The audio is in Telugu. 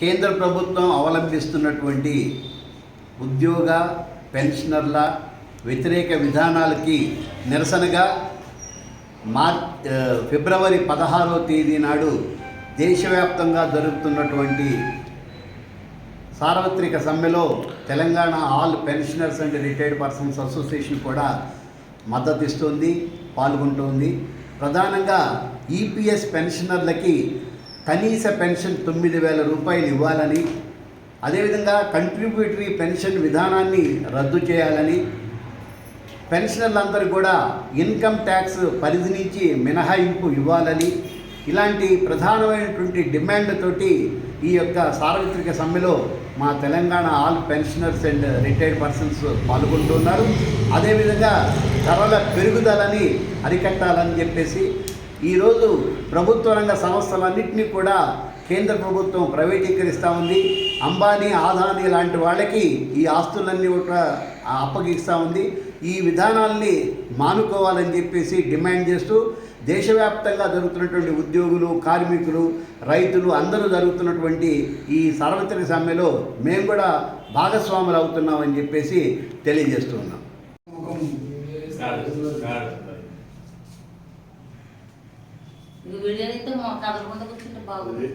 కేంద్ర ప్రభుత్వం అవలంబిస్తున్నటువంటి ఉద్యోగ పెన్షనర్ల వ్యతిరేక విధానాలకి నిరసనగా మార్ ఫిబ్రవరి పదహారో తేదీ నాడు దేశవ్యాప్తంగా జరుగుతున్నటువంటి సార్వత్రిక సమ్మెలో Telangana all pensioners and retired persons association కూడా మద్దతు ఇస్తుంది పాల్గొంటోంది. ప్రధానంగా ఈపీఎస్ పెన్షనర్లకి కనీస పెన్షన్ తొమ్మిది వేల రూపాయలు ఇవ్వాలని అదేవిధంగా కంట్రిబ్యూటరీ పెన్షన్ విధానాన్ని రద్దు చేయాలని పెన్షనర్లందరూ కూడా ఇన్కమ్ ట్యాక్స్ పరిధి నుంచి మినహాయింపు ఇవ్వాలని ఇలాంటి ప్రధానమైనటువంటి డిమాండ్తోటి ఈ యొక్క సార్వత్రిక సమ్మెలో మా Telangana all pensioners and retired persons పాల్గొంటున్నారు. అదేవిధంగా ధరల పెరుగుదలని అరికట్టాలని చెప్పేసి ఈరోజు ప్రభుత్వ రంగ సంస్థలన్నింటినీ కూడా కేంద్ర ప్రభుత్వం ప్రైవేటీకరిస్తూ ఉంది. అంబానీ ఆదానీ లాంటి వాళ్ళకి ఈ ఆస్తులన్నీ కూడా అప్పగిస్తూ ఉంది. ఈ విధానాల్ని మానుకోవాలని చెప్పేసి డిమాండ్ చేస్తూ దేశవ్యాప్తంగా జరుగుతున్నటువంటి ఉద్యోగులు కార్మికులు రైతులు అందరూ జరుగుతున్నటువంటి ఈ సార్వత్రిక సమ్మెలో మేము కూడా భాగస్వాములు అవుతున్నామని చెప్పేసి తెలియజేస్తున్నాం ఉన్నాం ఇది వీడియో అయితే కూర్చుంటే బాగుంది